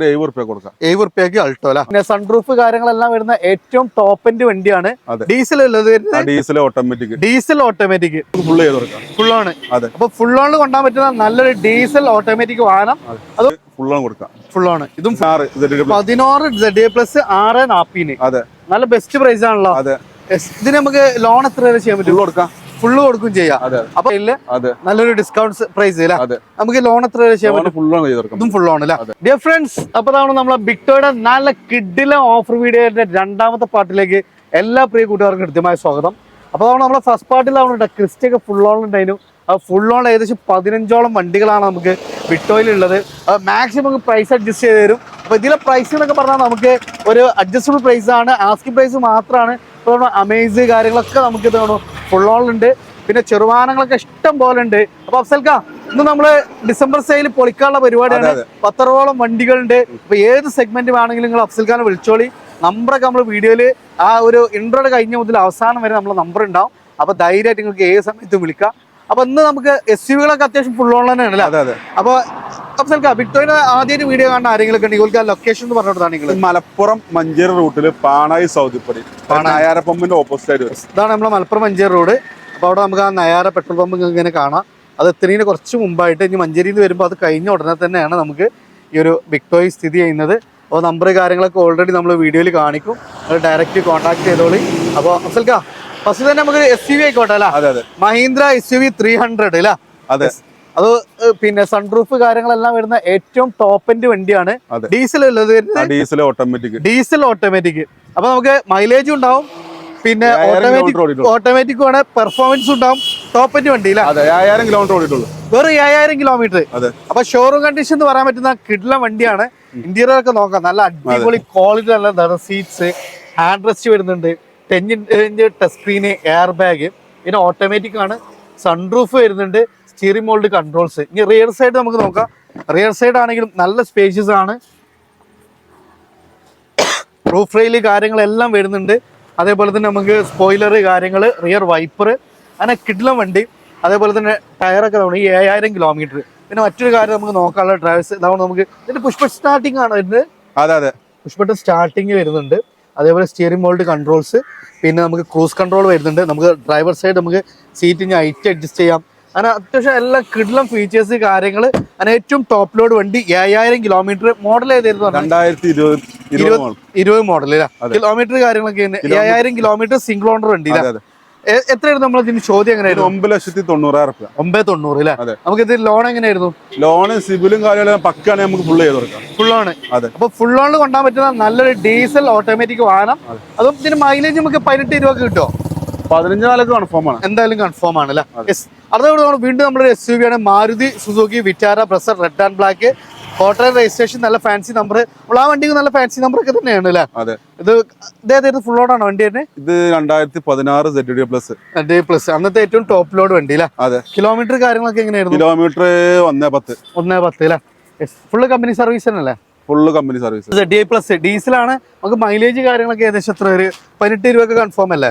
എഴുപത് റുപ്യ കൊടുക്കാം. റുപ്യക്ക് അൾട്ടോ അല്ല? പിന്നെ സൺറൂഫ് കാര്യങ്ങളെല്ലാം വരുന്ന ഏറ്റവും ടോപ്പ് എൻഡ് വണ്ടിയാണ് ഡീസൽ ഉള്ളത് diesel automatic diesel automatic full ചെയ്ത് കൊടുക്കാം. ഫുൾ ആണ് അതെ. അപ്പൊ ഫുൾ ഓണിൽ കൊണ്ടാൻ പറ്റുന്ന നല്ലൊരു ഡീസൽ ഓട്ടോമാറ്റിക് വാഹനം. അത്. ഓൺ കൊടുക്കാം. ഫുൾ ആണ് ഇതും പതിനാറ് പ്ലസ് ആറ് നാപ്പിന്. അതെ. നല്ല ബെസ്റ്റ് പ്രൈസ് ആണല്ലോ. അതെ. ഇതിന് നമുക്ക് ലോൺ എത്ര വരെ ചെയ്യാൻ പറ്റും? കൊടുക്കാം. ഫുള്ള് കൊടുക്കും ചെയ്യാം. അപ്പൊ നല്ലൊരു ഡിസ്കൗണ്ട് പ്രൈസ് നമുക്ക് ലോൺ എത്ര ചെയ്യാൻ പറ്റും ഫുൾ ആണ് ഡിയർ ഫ്രണ്ട്സ് അപ്പൊ നമ്മൾ നമ്മളെ ബിക്ടോയുടെ നല്ല കിഡിലെ ഓഫർ വീഡിയോയുടെ രണ്ടാമത്തെ പാർട്ടിലേക്ക് എല്ലാ പ്രിയ കൂട്ടുകാർക്കും കൃത്യമായ സ്വാഗതം. അപ്പൊ നമ്മൾ നമ്മളെ ഫസ്റ്റ് പാർട്ടിലാണ് ക്രിസ്റ്റ് ഒക്കെ ഫുൾ ഓൺ ഉണ്ടായിരുന്നു. ഫുൾ ഓൺ ഏകദേശം പതിനഞ്ചോളം വണ്ടികളാണ് നമുക്ക് ബിക്ടോയിലുള്ളത് മാക്സിമം പ്രൈസ് അഡ്ജസ്റ്റ് ചെയ്ത് തരും. അപ്പൊ ഇതിലെ പ്രൈസ് എന്നൊക്കെ പറഞ്ഞാൽ നമുക്ക് ഒരു അഡ്ജസ്റ്റബിൾ പ്രൈസ് ആണ്. ആസ്കിംഗ് പ്രൈസ് മാത്രമാണ്. ഇപ്പോൾ അമേസ് കാര്യങ്ങളൊക്കെ നമുക്ക് ഇത് ഫുൾ ഓണിലുണ്ട് പിന്നെ ചെറുവാനങ്ങളൊക്കെ ഇഷ്ടം പോലെ ഉണ്ട്. അപ്പൊ അഫ്സൽക്ക ഇന്ന് നമ്മൾ ഡിസംബർ സെയിൽ പൊളിക്കാനുള്ള പരിപാടിയാണ്. പത്തറോളം വണ്ടികളുണ്ട്. അപ്പൊ ഏത് സെഗ്മെന്റ് വേണമെങ്കിലും നിങ്ങൾ അഫ്സൽഖാനെ വിളിച്ചോളി. നമ്പറൊക്കെ നമ്മൾ വീഡിയോയിൽ ആ ഒരു ഇൻട്രോഡ് കഴിഞ്ഞ മുതൽ അവസാനം വരെ നമ്മളെ നമ്പർ ഉണ്ടാവും. അപ്പൊ ധൈര്യമായിട്ട് നിങ്ങൾക്ക് ഏത് സമയത്തും വിളിക്കാം. അപ്പൊ ഇന്ന് നമുക്ക് എസ് യു വികളൊക്കെ അത്യാവശ്യം ഫുൾ ഓൺലൈൻ അതെ അതെ. അപ്പൊ വിക്ടോറിയ ആദ്യമായിട്ട് വീഡിയോ കാണുന്ന ആരെങ്കിലും കണ്ടി ഉണ്ടെങ്കിൽ ആ ലൊക്കേഷൻ എന്ന് പറഞ്ഞിട്ടാണ് നിങ്ങൾ. മലപ്പുറം മഞ്ചേരി റൂട്ടിൽ പാണായി സൗദിപ്പടി നയാര പമ്പിന്റെ ഓപ്പോസിറ്റ് ആയിട്ട് ഇതാണ് നമ്മളെ മലപ്പുറം മഞ്ചേരി റോഡ് അപ്പൊ അവിടെ നമുക്ക് ആ നയാര പെട്രോൾ പമ്പ് ഇങ്ങനെ കാണാം. അത് എത്തുന്നതിന് കുറച്ച് മുമ്പായിട്ട് ഇനി മഞ്ചേരിയിൽ നിന്ന് വരുമ്പോൾ അത് കഴിഞ്ഞ ഉടനെ തന്നെയാണ് നമുക്ക് ഈ ഒരു വിക്ടോയി സ്ഥിതി ചെയ്യുന്നത്. അപ്പോൾ നമ്പർ കാര്യങ്ങളൊക്കെ ഓൾറെഡി നമ്മൾ വീഡിയോയിൽ കാണിക്കും. അത് ഡയറക്റ്റ് കോൺടാക്ട് ചെയ്തോളി. അപ്പോൾ അഫ്സൽക്ക ഫസ്റ്റ് തന്നെ നമുക്ക് എസ് യു വി ആയിക്കോട്ടെ അല്ല? അതെ അതെ. Mahindra S U V three hundred അല്ലേ? അതെ. അത് പിന്നെ സൺറൂഫ് കാര്യങ്ങളെല്ലാം വരുന്ന ഏറ്റവും ടോപ്പിന്റെ വണ്ടിയാണ്. ഡീസൽ ഉള്ളത് ഡീസൽ ഓട്ടോമാറ്റിക് ഡീസൽ ഓട്ടോമാറ്റിക് അപ്പൊ നമുക്ക് മൈലേജ് ഉണ്ടാവും. പിന്നെ ഓട്ടോമാറ്റിക് ഓട്ടോമാറ്റിക് ആണ് പെർഫോമൻസ് ഉണ്ടാവും. ടോപ്പ് എൻഡ് വണ്ടി ഏഴായിരം കിലോമീറ്റർ ഓടിയിട്ടുള്ളൂ. വെറും ഏഴായിരം കിലോമീറ്റർ അപ്പൊ ഷോറൂം കണ്ടീഷൻ എന്ന് പറയാൻ പറ്റുന്ന കിഡ്ല വണ്ടിയാണ്. ഇന്റീരിയർ ഒക്കെ നോക്കാം. നല്ല അടിപൊളി ക്വാളിറ്റി നല്ല സീറ്റ്സ് ഹാൻഡ് റെസ്റ്റ് വരുന്നുണ്ട്. Ten inch touch screen air bag പിന്നെ ഓട്ടോമാറ്റിക് ആണ്. സൺറൂഫ് വരുന്നുണ്ട്. സ്റ്റിയറിംഗ് മോൾഡ് കൺട്രോൾസ് ഇനി റിയർ സൈഡ് നമുക്ക് നോക്കാം. റിയർ സൈഡ് ആണെങ്കിലും നല്ല സ്പേഷ്യസ് ആണ്. റൂഫ് റെയിൽ കാര്യങ്ങളെല്ലാം വരുന്നുണ്ട്. അതേപോലെ തന്നെ നമുക്ക് സ്പോയിലർ കാര്യങ്ങൾ റിയർ വൈപ്പർ അങ്ങനെ കിഡ്ലം വണ്ടി. അതേപോലെ തന്നെ ടയറൊക്കെ നമ്മൾ ഈ ഏഴായിരം കിലോമീറ്റർ പിന്നെ മറ്റൊരു കാര്യം നമുക്ക് നോക്കാനുള്ള ഡ്രൈവേഴ്സ് ഇതാവുമ്പോൾ നമുക്ക് ഇതിന്റെ പുഷ്പ സ്റ്റാർട്ടിംഗ് ആണ് ഇതിന് അതെ അതെ. പുഷ്പട്ട് സ്റ്റാർട്ടിങ് വരുന്നുണ്ട്. അതേപോലെ സ്റ്റിയറിംഗ് മോൾഡ് കൺട്രോൾസ് പിന്നെ നമുക്ക് ക്രൂസ് കൺട്രോൾ വരുന്നുണ്ട്. നമുക്ക് ഡ്രൈവർ സൈഡ് നമുക്ക് സീറ്റിന് ഹൈറ്റ് അഡ്ജസ്റ്റ് ചെയ്യാം. അങ്ങനെ അത്യാവശ്യം എല്ലാ കിഡ്ലം ഫീച്ചേഴ്സ് കാര്യങ്ങൾ അങ്ങനെ ഏറ്റവും ടോപ്പ് ലോഡ് വണ്ടി ഏഴായിരം കിലോമീറ്റർ മോഡൽ ഏതായിരുന്നു? രണ്ടായിരത്തി ഇരുപത് മോഡൽ കിലോമീറ്റർ കാര്യങ്ങളൊക്കെ. ഏഴായിരം കിലോമീറ്റർ സിംഗിൾ ഓണർ വണ്ടി എത്രയായിരുന്നു നമ്മൾ ഇതിന് ചോദ്യം എങ്ങനെയായിരുന്നു? ഒമ്പത് ലക്ഷത്തി തൊണ്ണൂറായിരം റുപ്യ ഒമ്പത് തൊണ്ണൂറ് അല്ലേ. നമുക്ക് ഇത് ലോൺ എങ്ങനെയായിരുന്നു? ലോണ് സിബിലും കാര്യങ്ങളും പക്കാണെങ്കിൽ നമുക്ക് ഫുള്ള് ചെയ്ത് കൊടുക്കാം. ഫുൾ ഓൺ അതെ. അപ്പൊ ഫുൾ ഓണിൽ കൊണ്ടാൻ പറ്റുന്ന നല്ലൊരു ഡീസൽ ഓട്ടോമാറ്റിക് വാഹനം. അതും. ഇതിന് മൈലേജ് നമുക്ക് പതിനെട്ട് രൂപ കിട്ടുമോ പതിനഞ്ച് നാലൊക്കെ കൺഫേം ആണ്. എന്തായാലും കൺഫേം ആണ് അല്ലേ? നമ്മൾ വീണ്ടും നമ്മുടെ എസ് യു വി ആണ്. Maruti Suzuki Vitara Brezza red and black Kottayam registration നല്ല ഫാൻസി നമ്പർ നമ്മൾ ആ വണ്ടിക്ക് നല്ല ഫാൻസി നമ്പർ ഒക്കെ തന്നെയാണ് അല്ലേ? അതെ. ഇത് ഫുൾ ആണോ വണ്ടി തന്നെ ഇത് രണ്ടായിരത്തി പതിനാറ് Z D plus D plus അന്നത്തെ ഏറ്റവും ടോപ്പ് ലോഡ് വണ്ടി അല്ലേ? അതെ. കിലോമീറ്റർ കാര്യങ്ങളൊക്കെ എങ്ങനെയായിരുന്നു? കിലോമീറ്റർ ഒന്നേ പത്ത്. ഒന്നേ പത്ത് അല്ലേ? ഫുള്ള് കമ്പനി സർവീസ് തന്നെയല്ലേ full company service D I plus ഡീസലാണ് നമുക്ക് മൈലേജ് കാര്യങ്ങളൊക്കെ ഏകദേശം എത്ര? ഒരു പതിനെട്ട് ഒക്കെ കൺഫേം അല്ലേ?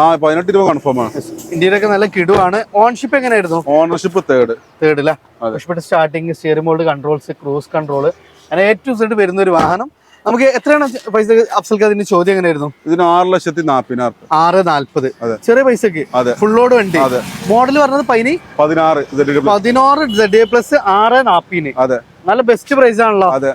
ആ പതിനെട്ട് രൂപ കൺഫേം ആണ്. ഇന്ത്യയിലൊക്കെ നല്ല കിടുവാണ്. ഓൺഷിപ്പ് എങ്ങനെയായിരുന്നു? ഓണർഷിപ്പ് തേർഡ് തേർഡ് അല്ലേ starting steering board controls cruise control അങ്ങനെ ഏറ്റവും സൈഡ് വരുന്ന ഒരു വാഹനം. നമുക്ക് എത്രയാണ് പൈസ അഫ്സൽക്ക് അതിന്റെ ചോദ്യം എങ്ങനെയായിരുന്നു? ഇതിന് ആറ് ലക്ഷത്തി നാപ്പതിനായിരം ആറ് നാല്പത്. ചെറിയ പൈസക്ക്? ഫുള്ളോട് വണ്ടി. മോഡൽ പറഞ്ഞത് പതിനി പതിനാറ് പതിനാറ് സെഡ് എ പ്ലസ് ആറ് നാപ്പിന് അതെ. നല്ല ബെസ്റ്റ് പ്രൈസ് ആണല്ലോ. അതെ.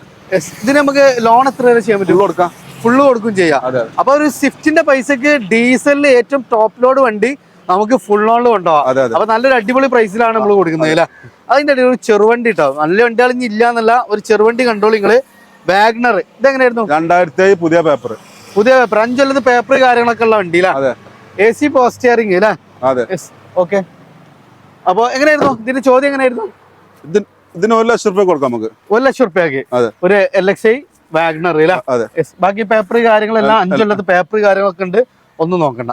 ഇതിന് നമുക്ക് ലോൺ എത്ര വരെ ചെയ്യാൻ പറ്റും? കൊടുക്കാം. ഫുള്ള് കൊടുക്കും ചെയ്യാം. അപ്പൊ ഒരു സ്വിഫ്റ്റിന്റെ പൈസക്ക് ഡീസലിൽ ഏറ്റവും ടോപ്പ് ലോഡ് വണ്ടി നമുക്ക് ഫുൾ ലോണിൽ കൊണ്ടുപോകാം അപ്പൊ നല്ലൊരു അടിപൊളി പ്രൈസിലാണ് നമ്മൾ കൊടുക്കുന്നത് അല്ലേ? അതിന്റെ ഇടയിൽ ഒരു ചെറുവണ്ടി കേട്ടോ നല്ല വണ്ടികൾ ഇനി ഇല്ല എന്നല്ല ഒരു ചെറുവണ്ടി കണ്ടോ നിങ്ങൾ. വാഗ്നർ ഇതെങ്ങനെയായിരുന്നു? രണ്ടായിരത്തി പുതിയ പേപ്പർ പുതിയ പേപ്പർ അഞ്ചൊല്ലത് പേപ്പർ കാര്യങ്ങളൊക്കെ ഉള്ള വണ്ടി അതെ. എ സി പോസ്റ്റിയറിംഗ് അല്ലേ? അതെ. ഓക്കെ അപ്പൊ എങ്ങനെയായിരുന്നു? ഇതിന്റെ ചോദ്യം എങ്ങനെയായിരുന്നു? ഇതിന് ഒരു ലക്ഷം റുപ്യ കൊടുക്കാം നമുക്ക്. ഒരു ലക്ഷം റുപ്യക്ക്. അതെ. ഒരു എൽ എക്സ് ഐ വാഗ്നർ അല്ലേ ബാക്കി പേപ്പർ കാര്യങ്ങളെല്ലാം അഞ്ചുള്ളത് പേപ്പർ കാര്യങ്ങളൊക്കെ ഉണ്ട്. ഒന്ന് നോക്കണ്ട.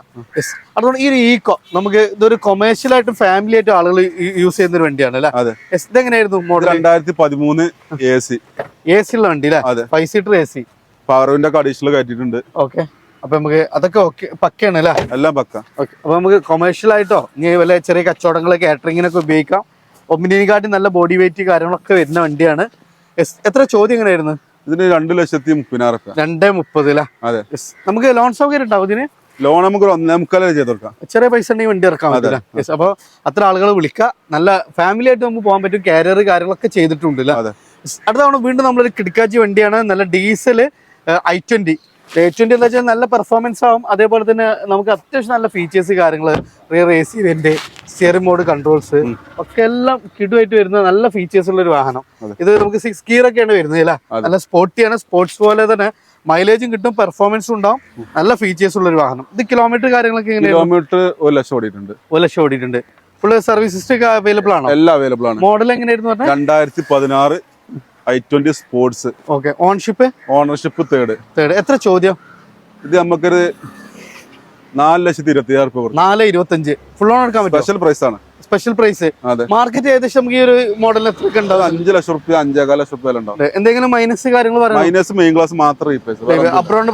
അതുകൊണ്ട് ഈ ഒരു ഈക്കോ നമുക്ക് ഇതൊരു കൊമേഴ്ഷ്യൽ ആയിട്ടും ഫാമിലി ആയിട്ടും ആളുകൾ യൂസ് ചെയ്യുന്ന ഒരു വണ്ടിയാണ് അല്ലേ. ഇതെങ്ങനെയായിരുന്നു മോഡൽ രണ്ടായിരത്തി പതിമൂന്ന് എ സി എ സി ഉള്ള വണ്ടി അല്ലേ? ഫൈവ് സീറ്റർ എ സി ഒക്കെ അഡീഷണൽ കയറ്റിയിട്ടുണ്ട്. ഓക്കെ അപ്പൊ നമുക്ക് അതൊക്കെ ഓക്കെ പക്കയാണ് അല്ലേ? എല്ലാം പക്ക. ഓക്കെ അപ്പൊ നമുക്ക് കൊമേഴ്ഷ്യൽ ആയിട്ടോ ഇനി വല്ല ചെറിയ കച്ചവടങ്ങൾ കാറ്ററിങ്ങിനൊക്കെ ഉപയോഗിക്കാം. ഒമിനിനെക്കാട്ടി നല്ല ബോഡി വെയിറ്റ് കാര്യങ്ങളൊക്കെ വരുന്ന വണ്ടിയാണ്. എത്ര ചോദ്യം എങ്ങനെയായിരുന്നു? ഇതിന് രണ്ട് ലക്ഷത്തി മുപ്പതിനായിരം റുപ്യ രണ്ടേ മുപ്പതിലാ? അതെ. നമുക്ക് ലോൺ സൗകര്യം ഉണ്ടാവും ഇതിന്? ലോൺ നമുക്ക് ഒന്നേ മുക്കാലേ ചെയ്ത് കൊടുക്കാം ചെറിയ പൈസ ഉണ്ടെങ്കിൽ വണ്ടി ഇറക്കാൻ പറ്റില്ല അപ്പൊ അപ്പോൾ അത്ര ആളുകൾ വിളിക്കുക. നല്ല ഫാമിലി ആയിട്ട് നമുക്ക് പോകാൻ പറ്റും. കാരിയർ കാര്യങ്ങളൊക്കെ ചെയ്തിട്ടുണ്ട് അല്ലേ അതെ. അടുത്ത തവണ വീണ്ടും നമ്മളൊരു കിടക്കാച്ചി വണ്ടിയാണ്. നല്ല diesel I twenty I twenty എന്ന് വെച്ചാൽ നല്ല പെർഫോമൻസ് ആവും. അതേപോലെ തന്നെ നമുക്ക് അത്യാവശ്യം നല്ല ഫീച്ചേഴ്സ് കാര്യങ്ങൾ rear A C vent steering mode controls ഒക്കെ എല്ലാം കിടുമായിട്ട് വരുന്ന നല്ല ഫീച്ചേഴ്സ് ഉള്ള ഒരു വാഹനം. ഇത് നമുക്ക് സിക്സ് ഗിയർ ഒക്കെയാണ് വരുന്നത് അല്ലേ. നല്ല സ്പോർട്ടിയാണ് സ്പോർട്സ് പോലെ തന്നെ മൈലേജും കിട്ടും പെർഫോമൻസും ഉണ്ടാവും. നല്ല ഫീച്ചേഴ്സ് ഉള്ള ഒരു വാഹനം. ഇത് കിലോമീറ്റർ കാര്യങ്ങളൊക്കെ കിലോമീറ്റർ ഒരു ലക്ഷം ഓടിയിട്ടുണ്ട്. ഒരു ലക്ഷം ഓടിയിട്ടുണ്ട്. ഫുള്ള് സർവീസ് അവൈലബിൾ ആണോ? എല്ലാം അവൈലബിൾ ആണ്. മോഡൽ എങ്ങനെയായിരുന്നു രണ്ടായിരത്തി പതിനാറ് I twenty sports okay ownership ownership third third എത്ര ചോദ്യം? ഇത് നമുക്കൊരു നാല് ലക്ഷത്തി ഇരുപത്തി ആറ് രൂപ നാല് ഇരുപത്തഞ്ച് ഫുൾ ഓൺ എടുക്കാൻ പറ്റും സ്പെഷ്യൽ പ്രൈസ് ആണ്. സ്പെഷ്യൽ പ്രൈസ് മാർക്കറ്റ് ഏകദേശം നമുക്ക് ഈ ഒരു മോഡൽ എത്ര ഉണ്ടാവും? അഞ്ച് ലക്ഷം റുപ്യ അഞ്ചേകാല ലക്ഷം റുപ്യ ഉണ്ടാവും. എന്തെങ്കിലും മൈനസ് കാര്യങ്ങൾ പറയാം മൈനസ് മെയിൻ ക്ലാസ് മാത്രം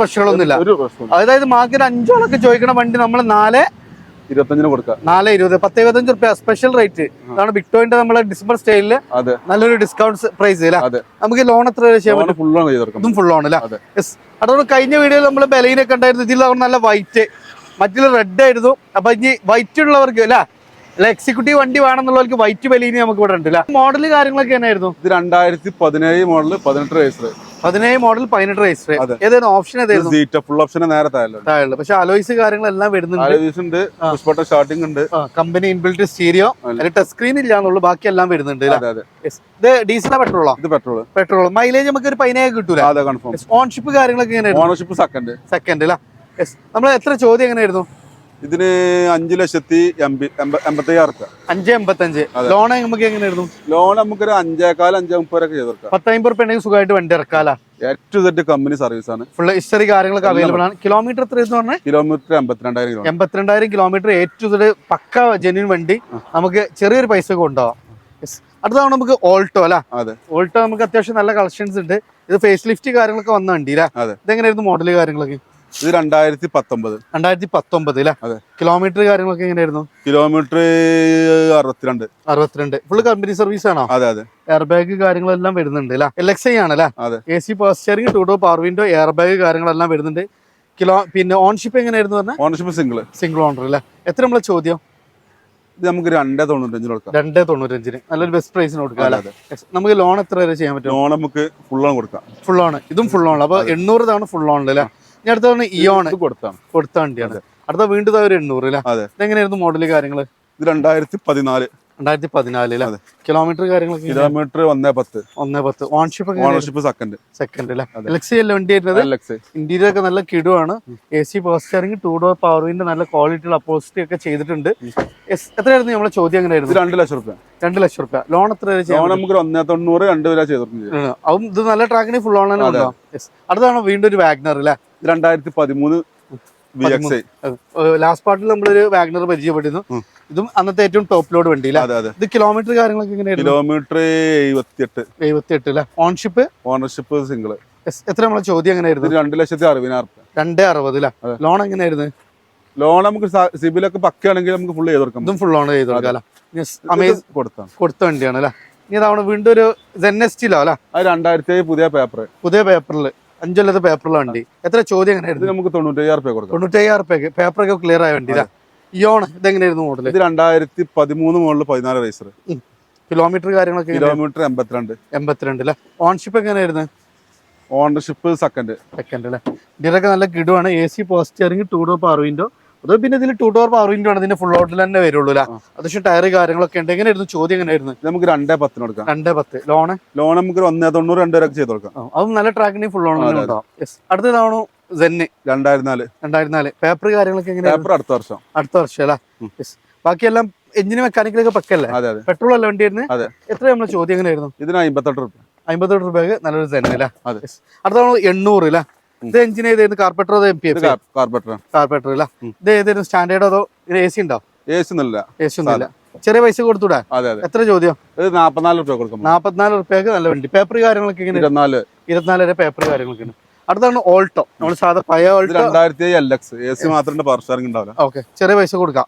പ്രശ്നങ്ങളൊന്നുമില്ല. ഒരു അതായത് മാർക്കറ്റ് അഞ്ചോളൊക്കെ ചോദിക്കണ വണ്ടി നമ്മൾ നാല് ഇരുപത്തഞ്ചിന് കൊടുക്കുക. നാല് ഇരുപത്. പത്ത് ഇരുപത്തഞ്ച് റുപ്യ സ്പെഷ്യൽ റേറ്റ് അതാണ് ബിറ്റോയിന്റെ നമ്മളെ ഡിസംബർ സ്റ്റൈലിൽ നല്ലൊരു ഡിസ്കൗണ്ട് പ്രൈസ് അല്ലേ നമുക്ക് ലോൺ എത്ര ചെയ്യാൻ ഫുൾ ലോൺ ഇതും ഫുൾ ലോൺ അല്ലേ അതുകൊണ്ട് കഴിഞ്ഞ വീഡിയോയിൽ നമ്മൾ ബലീനൊക്കെ ഉണ്ടായിരുന്നു. ഇതിൽ നല്ല വൈറ്റ് മറ്റുള്ള റെഡ് ആയിരുന്നു. അപ്പൊ ഇനി വൈറ്റ് ഉള്ളവർക്ക് അല്ല അല്ല എക്സിക്യൂട്ടീവ് വണ്ടി വേണമെന്നുള്ളവർക്ക് വൈറ്റ് ബലീനി നമുക്ക് ഇവിടെ ഉണ്ട് മോഡൽ കാര്യങ്ങളൊക്കെ എന്നായിരുന്നു? ഇത് രണ്ടായിരത്തി പതിനേഴ് മോഡൽ പതിനെട്ട് രജിസ്റ്റർ പതിനേഴ് മോഡൽ പതിനെട്ട് രജിസ്റ്റർ. ഏതായിരുന്നു? ഓപ്ഷൻ ഏതായിരുന്നു ഫുൾ ഓപ്ഷൻ നേരത്തെ പക്ഷെ അലോയ്സ് കാര്യങ്ങളെല്ലാം വരുന്നുണ്ട്. സ്റ്റാർട്ടിംഗ് ഉണ്ട് company inbuilt stereo touch screen ഇല്ലാന്നുള്ളൂ ബാക്കി എല്ലാം വരുന്നുണ്ട്. ഇത് ഡീസലാ പെട്രോളോ ഇത് പെട്രോൾ പെട്രോൾ മൈലേജ് നമുക്ക് ഒരു പതിനേഴ് കിട്ടൂല? അതെ കൺഫേം ഓൺഷിപ്പ് കാര്യങ്ങളൊക്കെ ഓണർഷിപ്പ് സെക്കൻഡ് സെക്കൻഡ് അല്ല? നമ്മൾ എത്ര ചോദ്യം എങ്ങനെയായിരുന്നു? ഇതിന് അഞ്ചു ലക്ഷത്തി എൺപി എൺപ- എൺപത്തയ്യായിരം റുപ്യ അഞ്ച് എൺപത്തഞ്ച് ലോൺ നമുക്ക് എങ്ങനെയായിരുന്നു? ലോൺ നമുക്കൊരു അഞ്ചേക്കാൽ അഞ്ചേ മുപ്പതൊക്കെ ചെയ്തെടുക്കാം പത്തമ്പത് റുപ്യ ഉണ്ടെങ്കിൽ സുഖമായിട്ട് വണ്ടി ഇറക്കാല? ഏറ്റവും സെറ്റ് കമ്പനി സർവീസ് ആണ്. ഫുൾ ഹിസ്റ്ററി കാര്യങ്ങളൊക്കെ അവൈലബിൾ ആണ്. കിലോമീറ്റർ എത്ര എന്ന് പറഞ്ഞാൽ കിലോമീറ്റർ എൺപത്തിരണ്ടായിരം എൺപത്തിരണ്ടായിരം കിലോമീറ്റർ ഏറ്റവും പക്ക ജെന്യൂൻ വണ്ടി. നമുക്ക് ചെറിയൊരു പൈസ കൊണ്ടുപോകാം അടുത്താണ് നമുക്ക് ഓൾട്ടോ അല്ല? ഓൾട്ടോ നമുക്ക് അത്യാവശ്യം നല്ല കളക്ഷൻസ് ഉണ്ട്. ഇത് ഫേസ് ലിഫ്റ്റ് കാര്യങ്ങളൊക്കെ വന്ന വണ്ടി അല്ലേ ഇതെങ്ങനെയായിരുന്നു മോഡൽ കാര്യങ്ങളൊക്കെ? ഇത് രണ്ടായിരത്തി പത്തൊമ്പത് രണ്ടായിരത്തി പത്തൊമ്പത് അല്ലേ അതെ. കിലോമീറ്റർ കാര്യങ്ങളൊക്കെ എങ്ങനെയായിരുന്നു? കിലോമീറ്റർ അറുപത്തിരണ്ട്. അറുപത്തിരണ്ട്. ഫുള്ള് കമ്പനി സർവീസ് ആണോ? അതെ അതെ. എയർ ബാഗ് കാര്യങ്ങളെല്ലാം വരുന്നുണ്ട് അല്ലേ എൽ എക്സ് ഐ ആണല്ലേ അതെ A C power steering two door power window air bag കാര്യങ്ങളെല്ലാം വരുന്നുണ്ട്. കിലോ പിന്നെ ഓൺഷിപ്പ് എങ്ങനെയായിരുന്നു പറഞ്ഞാൽ ഓൺഷിപ്പ് സിംഗിൾ സിംഗിൾ ഓണർ അല്ലേ എത്ര നമ്മളെ ചോദ്യം? ഇത് നമുക്ക് രണ്ടേ തൊണ്ണൂറ്റഞ്ചിന് കൊടുക്കാം. രണ്ടേ തൊണ്ണൂറ്റഞ്ചിന്. നല്ലൊരു ബെസ്റ്റ് പ്രൈസിന് കൊടുക്കാം നമുക്ക് ലോൺ എത്ര വരെ ചെയ്യാൻ പറ്റും? ലോൺ നമുക്ക് ഫുൾ ഓൺ കൊടുക്കാം. ഫുൾ ഓൺ ഇതും ഫുൾ ഓൺ അപ്പൊ എണ്ണൂറ് തവണ ഫുൾ ഓൺ അല്ലേ ഇനി അടുത്ത ഇയോൺ കൊടുത്താണ് കൊടുത്ത വണ്ടിയാണ്. അടുത്ത വീണ്ടും ഒരു എണ്ണൂറ് അല്ലേ? അതെ. ഇതെങ്ങനെയായിരുന്നു മോഡൽ കാര്യങ്ങൾ? ഇത് രണ്ടായിരത്തി പതിനാല്. രണ്ടായിരത്തി പതിനാലിൽ. കിലോമീറ്റർ കാര്യങ്ങളൊക്കെ കിലോമീറ്റർ ഒന്നേ പത്ത്. ഒന്നേ പത്ത്. ഓൺഷിപ്പ് ഓണർഷിപ്പ് സെക്കൻഡ് സെക്കൻഡ് അല്ലേ? എലക്സി അല്ല വണ്ടി ഇന്റീരിയർ ഒക്കെ നല്ല കിടുവാണ്. A C power steering two door power window നല്ല ക്വാളിറ്റിയുള്ള അപ്പോസിറ്റി ഒക്കെ ചെയ്തിട്ടുണ്ട്. എത്രയായിരുന്നു നമ്മളെ ചോദ്യം അങ്ങനെ രണ്ട് ലക്ഷം റുപ്യ. രണ്ട് ലക്ഷം റുപ്യ. ലോൺ എത്ര ലോൺ നമുക്ക് ഒന്നേ തൊണ്ണൂറ് രണ്ട് വരെ ചെയ്തിട്ടുണ്ട്? അതും ഇത് നല്ല ട്രാക്കിന് ഫുൾ ഓൺ തന്നെ ഉണ്ടാവും അടുത്താണ് വീണ്ടും ഒരു വാഗ്നർ അല്ലേ? രണ്ടായിരത്തി പതിമൂന്ന് ലാസ്റ്റ് പാർട്ടിൽ നമ്മളൊരു വാഗ്നർ പരിചയപ്പെട്ടിരുന്നു. ഇതും അന്നത്തെ ഏറ്റവും ടോപ്പ് ലോഡ് വണ്ടി ഇത് കിലോമീറ്റർ കാര്യങ്ങളൊക്കെ എങ്ങനെയായിരുന്നു? കിലോമീറ്റർ എഴുപത്തിയെട്ട്. ഓൺഷിപ്പ് ഓണർഷിപ്പ് സിംഗിൾ എത്ര നമ്മളെ ചോദ്യം എങ്ങനെയായിരുന്നു? രണ്ട് ലക്ഷത്തി അറുപതിനായിരം രണ്ടേ അറുപത് അല്ലേ. ലോൺ എങ്ങനെയായിരുന്നു? ലോൺ നമുക്ക് സിബിലൊക്കെ പക്കയാണെങ്കിൽ നമുക്ക് ഫുൾ ചെയ്ത് കൊടുക്കാം. ഇതും ഫുൾ ഓൺ ചെയ്ത് കൊടുക്കാം അല്ലേ? കൊടുത്താണ്. കൊടുത്ത വണ്ടിയാണ് അല്ലേ? ഇനി അതാണ് വീണ്ടും ഒരു അല്ലേ? രണ്ടായിരത്തി പുതിയ പേപ്പർ പുതിയ പേപ്പറിൽ അഞ്ചല്ലത്തെ പേപ്പറിലെ വണ്ടി. എത്ര ചോദ്യം എങ്ങനെയായിരുന്നു നമുക്ക് തൊണ്ണൂറ്റയ്യായിരം രൂപ കൊടുക്കാം. തൊണ്ണൂറ്റയ്യായിരം റുപ്യക്ക്. പേപ്പറൊക്കെ ക്ലിയർ ആയ വണ്ടി ഇയോൺ ഇതെങ്ങനെയായിരുന്നു മോഡൽ ഇത് രണ്ടായിരത്തി പതിമൂന്ന് മുകളിൽ പതിനാല് റേസർ കിലോമീറ്റർ കാര്യങ്ങളൊക്കെ? കിലോമീറ്റർ എൺപത്തിരണ്ട്. എൺപത്തിരണ്ട് അല്ലേ ഓൺഷിപ്പ് എങ്ങനെയായിരുന്നു? ഓണർഷിപ്പ് സെക്കൻഡ് സെക്കൻഡ് അല്ലേ ഇതിലൊക്കെ നല്ല കിടുവാണ്. A C power steering two door power window അത് പിന്നെ ഇതിൽ ടൂ ഡോർ പവർ വിൻഡോ ആണ് ഇതിന്റെ ഫുൾ ഔട്ടിൽ തന്നെ വരുള്ളൂ അത് പക്ഷേ ടയർ കാര്യങ്ങളൊക്കെ ഉണ്ട്. എങ്ങനെയായിരുന്നു? ചോദ്യം എങ്ങനെയായിരുന്നു? നമുക്ക് രണ്ടേ പത്തിന് കൊടുക്കാം. രണ്ടേ പത്ത്. ലോണ്? ലോൺ നമുക്ക് ഒന്നേ തൊണ്ണൂറ് രണ്ടു വരെ ചെയ്ത് കൊടുക്കാം. അതും നല്ല ട്രാക്കിന് ഫുൾ ഓൺ. ഉണ്ടാവും. അടുത്തതാണ് സെന്ന് രണ്ടായിരത്തി നാല് രണ്ടായിരത്തി നാല് പേപ്പർ കാര്യങ്ങളൊക്കെ എങ്ങനെയാണ്? പേപ്പർ അടുത്ത വർഷം. അടുത്ത വർഷം അല്ലേ? ബാക്കിയെല്ലാം എഞ്ചിന് മെക്കാനിക്കലൊക്കെ പക്കല്ലേ അതെ പെട്രോൾ അല്ല വണ്ടി ആയിരുന്നു അതെ. എത്ര നമ്മൾ ചോദ്യം എങ്ങനെയായിരുന്നു? ഇതിന് അമ്പത്തെട്ട് റുപ്യ. അമ്പത്തെട്ട് രൂപയ്ക്ക് നല്ലൊരു സെന്ന് അല്ലേ. അടുത്താണ് എണ്ണൂറ് അല്ലേ ഇത് എഞ്ചിൻ ഏതായിരുന്നു? കാർപ്പറ്റർ അതോ M P F carburettor carburettor അല്ല ഇത് ഏതായിരുന്നു? സ്റ്റാൻഡേർഡ് അതോ എ സി ഉണ്ടോ? എ സി ഒന്നുമില്ല. എ സി ഒന്നുമില്ല. ചെറിയ പൈസ കൊടുത്തൂടാ? അതെ അതെ. എത്ര ചോദ്യം? ഇത് നാപ്പത്തിനാല് റുപ്യ കൊടുക്കും നാപ്പത്തിനാല് റുപ്യക്ക് നല്ല വണ്ടി. പേപ്പർ കാര്യങ്ങളൊക്കെ ഇങ്ങനെ ഇരുപത്തിനാല്. ഇരുപത്തിനാല് വരെ പേപ്പർ കാര്യങ്ങളൊക്കെ ഉണ്ട്. അടുത്താണ് ഓൾട്ടോ നമ്മൾ സാധാ പഴയ ഓൾട്ടോ രണ്ടായിരത്തി ഏഴ് എൽ എക്സ് എ സി മാത്രം പവർ സ്റ്റാറിംഗ് ഉണ്ടാവില്ല. ഓക്കെ ചെറിയ പൈസ കൊടുക്കാം.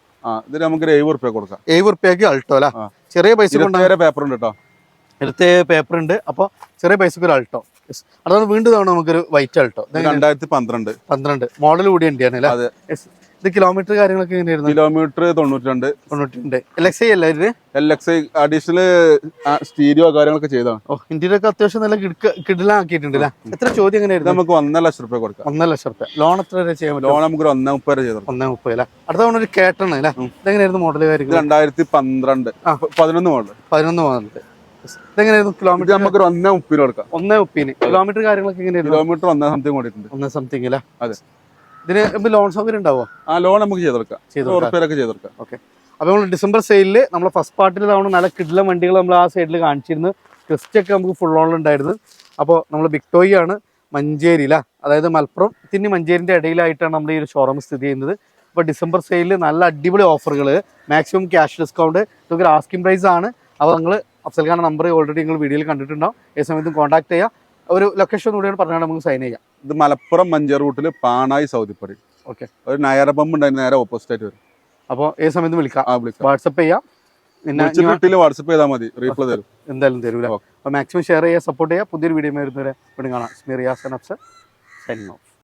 ഇത് നമുക്ക് ഏഴ് എഴുപത് റുപ്യ കൊടുക്കാം. എഴുപത് റുപ്യക്ക് അൾട്ടോ അല്ല? ചെറിയ പൈസ കൊണ്ടുവരെ പേപ്പർ ഉണ്ട് കേട്ടോ എടുത്ത പേപ്പർ ഉണ്ട്. അപ്പോൾ ചെറിയ പൈസക്ക് ഒരു അൾട്ടോ അതാണ് വീണ്ടും തവണ നമുക്കൊരു വൈറ്റ് അൾട്ടോ ഇത് രണ്ടായിരത്തി പന്ത്രണ്ട്. പന്ത്രണ്ട് മോഡൽ കൂടി വണ്ടിയാണ് അല്ലേ. ഇത് കിലോമീറ്റർ കാര്യങ്ങളൊക്കെ എങ്ങനെയായിരുന്നു? കിലോമീറ്റർ തൊണ്ണൂറ്റി രണ്ട് തൊണ്ണൂറ്റിണ്ട് എൽ എക്സ് ഐ അല്ലേ ഇത്? L X I additional stereo കാര്യങ്ങളൊക്കെ ചെയ്താണ് ഓ ഇന്ത്യയിലൊക്കെ അത്യാവശ്യം നല്ല കിടിലാക്കിയിട്ടുണ്ട് എത്ര ചോദ്യം എങ്ങനെയായിരുന്നു? നമുക്ക് ഒന്നര ലക്ഷം റുപ്യ കൊടുക്കാം. ഒന്നര ലക്ഷം റുപ്യ ലോൺ എത്ര വരെ ചെയ്യാൻ ലോൺ നമുക്ക് ഒന്നേ മുപ്പത് വരെ ചെയ്തു ഒന്നേ മുപ്പത് അല്ലേ? അടുത്ത തവണ ഒരു കേട്ടാണ് അല്ലേ? ഇതെങ്ങനെയായിരുന്നു മോഡൽ കാര്യങ്ങൾ രണ്ടായിരത്തി പന്ത്രണ്ട്. പതിനൊന്ന് മോഡൽ പതിനൊന്ന് പോകുന്നുണ്ട് ഇതെങ്ങനെയായിരുന്നു ഇത് കിലോമീറ്റർ നമുക്ക് ഒരു ഒന്നേ മുപ്പതിന് കൊടുക്കാം. ഒന്നേ മുപ്പതിന്. കിലോമീറ്റർ കാര്യങ്ങളൊക്കെ എങ്ങനെയായിരുന്നു? കിലോമീറ്റർ ഒന്നേ സംതിങ് കൊടുത്തിട്ടുണ്ട്. ഒന്നേ സംതിങ് അല്ലേ അതെ. ഇതിന് ലോൺ സൗകര്യം ഉണ്ടാവോ ആ ലോൺ നമുക്ക് ചെയ്തെടുക്കാം ചെയ്തെടുക്കാം നൂറ് റുപ്യയിലൊക്കെ ഓക്കെ അപ്പോൾ നമ്മൾ ഡിസംബർ സെയിലിൽ നമ്മൾ ഫസ്റ്റ് പാർട്ടിൽ തവണ നല്ല കിടില വണ്ടികൾ നമ്മൾ ആ സൈഡിൽ കാണിച്ചിരുന്നു. ക്രിസ്റ്റ് ഒക്കെ നമുക്ക് ഫുൾ ഓൺ ഉണ്ടായിരുന്നു. അപ്പോൾ നമ്മൾ ബിക്ടോയി ആണ് മഞ്ചേരിയില അതായത് മലപ്പുറം. തിന്നി മഞ്ചേരിന്റെ ഇടയിലായിട്ടാണ് നമ്മൾ ഈ ഒരു ഷോറൂം സ്ഥിതി ചെയ്യുന്നത്. അപ്പോൾ ഡിസംബർ സെയിലിൽ നല്ല അടിപൊളി ഓഫറുകൾ മാക്സിമം ക്യാഷ് ഡിസ്കൗണ്ട് ഇതൊക്കെ ആസ്കിംഗ് പ്രൈസ് ആണ്. അപ്പോൾ നിങ്ങൾ അഫ്സൽ ഖാൻ നമ്പർ ഓൾറെഡി നിങ്ങൾ വീഡിയോയിൽ കണ്ടിട്ടുണ്ടാവും. ഏത് സമയത്തും കോൺടാക്ട് ചെയ്യുക ഒരു ലൊക്കേഷൻ കൂടിയാണ് പറഞ്ഞാൽ നമുക്ക് സൈൻ ചെയ്യാം. ഇത് മലപ്പുറം മഞ്ചർ റൂട്ടിൽ പാണായി സൗദിപ്പടി ഓക്കെ ഒരു നയര പമ്പ് ഉണ്ടായിരുന്നു നേരെ ഓപ്പോസിറ്റ് ആയിട്ട് വരും. അപ്പോൾ ഏത് സമയത്തും വിളിക്കാം. വാട്സപ്പ് ചെയ്യാം. പിന്നെ വാട്സപ്പ് ചെയ്താൽ മതി. റീപ്ലൈ തരും. എന്തായാലും തരൂല. ഓക്കെ. അപ്പോൾ മാക്സിമം ഷെയർ ചെയ്യുക സപ്പോർട്ട് ചെയ്യുക പുതിയൊരു വീഡിയോ വരുന്നവരെ വീണ്ടും കാണാം. സ്മിറിയാസ് അഫ്സർ സൈനിങ് ഓഫ്